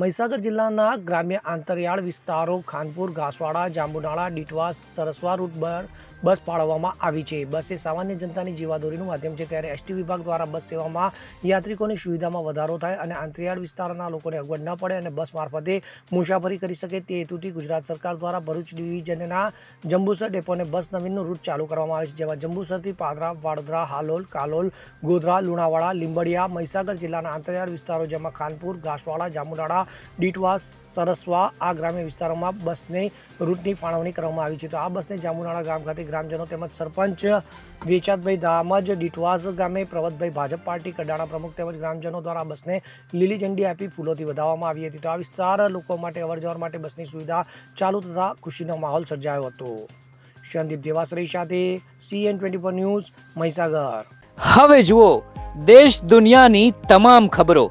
મહીસાગર જિલ્લાના ગ્રામ્ય આંતરિયાળ વિસ્તારો ખાનપુર ઘાસવાડા જાંબુનાળા, ડીટવા, સરસવા રૂટ પર બસ ફાળવવામાં આવી છે. બસ એ સામાન્ય જનતાની જીવાદોરીનું માધ્યમ છે. ત્યારે એસટી વિભાગ દ્વારા બસ સેવામાં યાત્રિકોની સુવિધામાં વધારો થાય અને આંતરિયાળ વિસ્તારના લોકોને અગવડ ન પડે અને બસ મારફતે મુસાફરી કરી શકે તે હેતુથી ગુજરાત સરકાર દ્વારા ભરૂચ ડિવિઝનના જંબુસર ડેપોને બસ નવીનનું રૂટ ચાલુ કરવામાં આવે છે. જેમાં જંબુસરથી પાદરા, વડોદરા, હાલોલ, કાલોલ, ગોધરા, લુણાવાડા, લીંબડિયા, મહીસાગર જિલ્લાના આંતરિયાળ વિસ્તારો, જેમાં ખાનપુર ઘાસવાડા જામુનાળા ડીટવા, સરસવા આ ગ્રામ્ય વિસ્તારોમાં બસની રૂટની ફાળવણી કરવામાં આવી છે. તો આ બસને જામુનાળા ગામ ખાતે ગ્રામજનો તેમજ સરપંચ વેચાતભાઈ ધામજ, ડીટવાસ ગામે પ્રવતભાઈ ભાજપ પાર્ટી, કડાણા પ્રમુખ તેમજ ગ્રામજનો દ્વારા બસને લીલી ઝંડી આપી ફૂલોથી વધાવવામાં આવી હતી. તો આ વિસ્તાર લોકો માટે અવરજવર માટે બસની સુવિધા ચાલુ થતા ખુશીનો માહોલ સર્જાયો હતો. સંદીપ દેવાસરી સાથે CN twenty four news Mahisagar. હવે જુઓ, દેશ દુનિયાની તમામ ખબરો